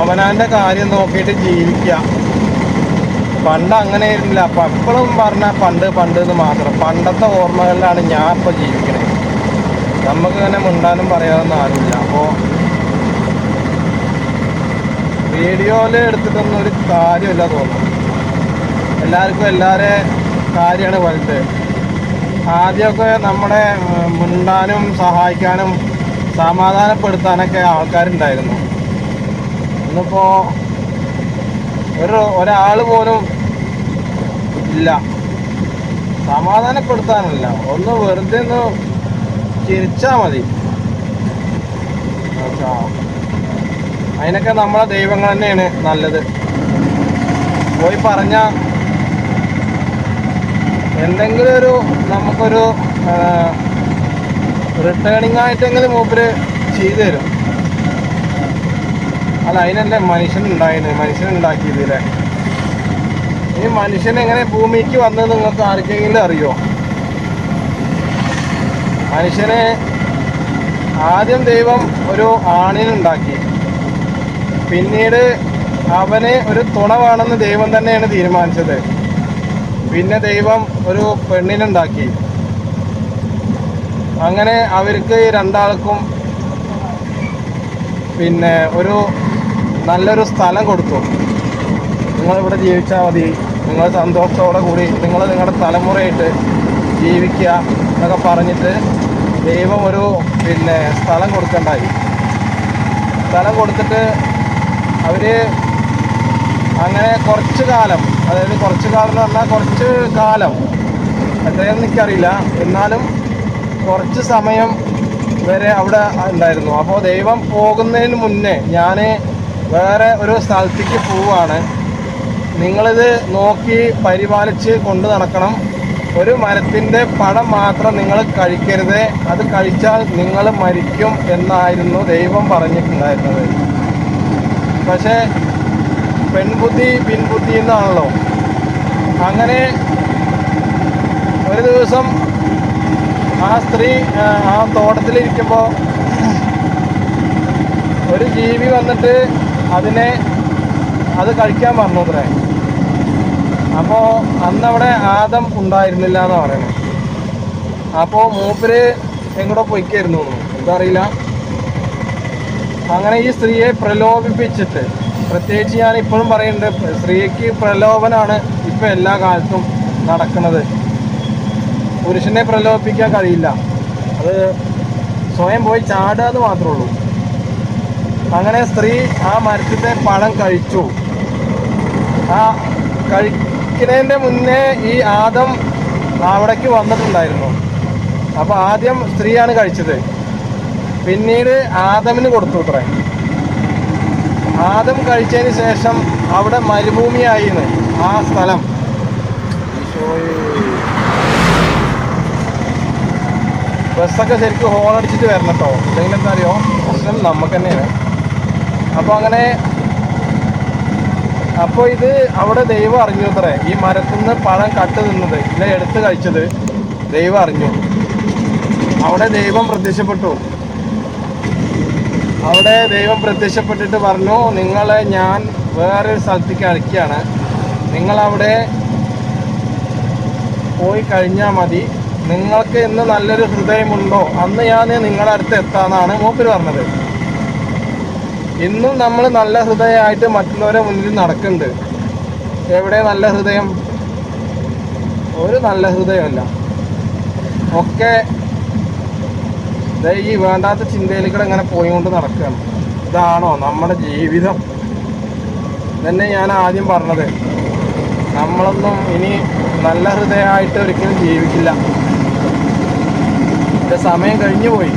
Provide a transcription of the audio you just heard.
അവനാന്റെ കാര്യം നോക്കിയിട്ട് ജീവിക്കുക പണ്ട് അങ്ങനെ ആയിരുന്നില്ല അപ്പം എപ്പോഴും പറഞ്ഞ പണ്ട് പണ്ട് എന്ന് മാത്രം. പണ്ടത്തെ ഓർമ്മകളിലാണ് ഞാൻ ഇപ്പോൾ ജീവിക്കണത്. നമുക്ക് തന്നെ മുണ്ടാനും പറയാനൊന്നും ആരുമില്ല. അപ്പോൾ വീഡിയോയിൽ എടുത്തിട്ടൊന്നും ഒരു കാര്യമില്ല തോന്നുന്നു. എല്ലാവർക്കും എല്ലാവരെ കാര്യമാണ് വലുത്. ആദ്യമൊക്കെ നമ്മുടെ മിണ്ടാനും സഹായിക്കാനും സമാധാനപ്പെടുത്താനൊക്കെ ആൾക്കാരുണ്ടായിരുന്നു. ഇന്നിപ്പോൾ ഒരു ഒരാൾ പോലും ഇല്ല. സമാധാനപ്പെടുത്താനല്ല. ഒന്ന് വെറുതെ ഒന്ന് ചിരിച്ചാൽ മതി. അതിനൊക്കെ നമ്മളെ ദൈവങ്ങൾ തന്നെയാണ് നല്ലത്. പോയി പറഞ്ഞ എന്തെങ്കിലും ഒരു നമുക്കൊരു റിട്ടേണിംഗ് ആയിട്ടെങ്കിലും മൂപ്പര് ചെയ്തു തരും. അല്ല അതിനല്ലേ മനുഷ്യൻ മനുഷ്യനുണ്ടാക്കിയത് ഉണ്ടാക്കിയതില്ലേ ഈ മനുഷ്യൻ എങ്ങനെ ഭൂമിക്ക് വന്നത് നിങ്ങൾക്ക് ആർക്കെങ്കിലും അറിയോ? മനുഷ്യനെ ആദ്യം ദൈവം ഒരു ആണിനുണ്ടാക്കി പിന്നീട് അവന് ഒരു തുണവാണെന്ന് ദൈവം തന്നെയാണ് തീരുമാനിച്ചത്. പിന്നെ ദൈവം ഒരു പെണ്ണിനുണ്ടാക്കി. അങ്ങനെ അവർക്ക് രണ്ടാൾക്കും പിന്നെ ഒരു നല്ലൊരു സ്ഥലം കൊടുത്തു. നിങ്ങളിവിടെ ജീവിച്ചാൽ മതി. നിങ്ങൾ സന്തോഷത്തോടെ കൂടി നിങ്ങൾ നിങ്ങളുടെ തലമുറയായിട്ട് ജീവിക്കുക എന്നൊക്കെ പറഞ്ഞിട്ട് ദൈവം ഒരു പിന്നെ സ്ഥലം കൊടുക്കണ്ടായി. സ്ഥലം കൊടുത്തിട്ട് അവർ അങ്ങനെ കുറച്ച് കാലം അതായത് കുറച്ച് കാലം എന്ന് പറഞ്ഞാൽ കുറച്ച് കാലം. എത്രയെന്ന് എനിക്കറിയില്ല. എന്നാലും കുറച്ച് സമയം വരെ അവിടെ ഉണ്ടായിരുന്നു. അപ്പോൾ ദൈവം പോകുന്നതിന് മുന്നേ ഞാൻ വേറെ ഒരു സ്ഥലത്തേക്ക് പോവുകയാണ്. നിങ്ങളിത് നോക്കി പരിപാലിച്ച് കൊണ്ടു നടക്കണം. ഒരു മരത്തിന്റെ പഴം മാത്രം നിങ്ങൾ കഴിക്കരുത്. അത് കഴിച്ചാൽ നിങ്ങൾ മരിക്കും എന്നായിരുന്നു ദൈവം പറഞ്ഞിട്ടുണ്ടായിരുന്നത്. പക്ഷേ പെൺബുദ്ധി പിൻബുദ്ധി എന്നാണല്ലോ. അങ്ങനെ ഒരു ദിവസം ആ സ്ത്രീ ആ, തോട്ടത്തിലിരിക്കുമ്പോൾ ഒരു ജീവി വന്നിട്ട് അതിനെ അത് കഴിക്കാൻ പറഞ്ഞു അത്രേ അപ്പോൾ അന്നവിടെ ആദം ഉണ്ടായിരുന്നില്ല എന്ന് പറയുന്നത് അപ്പോൾ മൂപ്പര് എങ്ങോട്ടോ പൊയ്ക്കായിരുന്നു. എന്തറിയില്ല. അങ്ങനെ ഈ സ്ത്രീയെ പ്രലോഭിപ്പിച്ചിട്ട് പ്രത്യേകിച്ച് ഞാൻ ഇപ്പോഴും പറയുന്നുണ്ട് സ്ത്രീക്ക് പ്രലോഭനമാണ് ഇപ്പം എല്ലാ കാലത്തും നടക്കുന്നത്. പുരുഷനെ പ്രലോഭിപ്പിക്കാൻ കഴിയില്ല. അത് സ്വയം പോയി എന്ന് മാത്രമേ ഉള്ളൂ. അങ്ങനെ സ്ത്രീ ആ മരത്തിന്റെ പഴം കഴിച്ചു. ആ കഴിക്കുന്നതിന്റെ മുന്നേ ഈ ആദം അവിടേക്ക് വന്നിട്ടുണ്ടായിരുന്നു. അപ്പോൾ ആദ്യം സ്ത്രീയാണ് കഴിച്ചത്. പിന്നീട് ആദമിന് കൊടുത്തു അത്രേ. ആദം കഴിച്ചതിന് ശേഷം അവിടെ മരുഭൂമിയായിന്ന് ആ സ്ഥലം. ബസ്സൊക്കെ ശരിക്കും ഹോൺ അടിച്ചിട്ട് വരണം കേട്ടോ ഇല്ലെങ്കിൽ എന്താ അറിയോ പ്രശ്നം നമുക്ക് തന്നെയാണ്. അപ്പോൾ അങ്ങനെ അപ്പോൾ ഇത് അവിടെ ദൈവം അറിഞ്ഞു അത്രേ. ഈ മരത്തിൽ നിന്ന് പഴം കട്ട് നിന്നത് ഇല്ല എടുത്ത് കഴിച്ചത് ദൈവം അറിഞ്ഞു. അവിടെ ദൈവം പ്രത്യക്ഷപ്പെട്ടു. അവിടെ ദൈവം പ്രത്യക്ഷപ്പെട്ടിട്ട് പറഞ്ഞു നിങ്ങളെ ഞാൻ വേറൊരു സ്ഥലത്തേക്ക് അയക്കുകയാണ്. നിങ്ങളവിടെ പോയി കഴിഞ്ഞാൽ മതി. നിങ്ങൾക്ക് ഇന്ന് നല്ലൊരു ഹൃദയമുണ്ടോ? അന്ന് ഞാൻ നിങ്ങളുടെ അടുത്ത് എത്താന്നാണ് മൂപ്പര് പറഞ്ഞത്. ഇന്നും നമ്മൾ നല്ല ഹൃദയമായിട്ട് മറ്റുള്ളവരെ മുന്നിൽ നടക്കുന്നുണ്ട്. എവിടെ നല്ല ഹൃദയം? ഒരു നല്ല ഹൃദയമല്ല. ഒക്കെ ഈ വേണ്ടാത്ത ചിന്തയിലേക്കൂടെ ഇങ്ങനെ പോയിക്കൊണ്ട് നടക്കുകയാണ്. ഇതാണോ നമ്മുടെ ജീവിതം? തന്നെ ഞാൻ ആദ്യം പറഞ്ഞത്. നമ്മളൊന്നും ഇനി നല്ല ഹൃദയമായിട്ട് ഒരിക്കലും ജീവിക്കില്ല. സമയം കഴിഞ്ഞു പോയി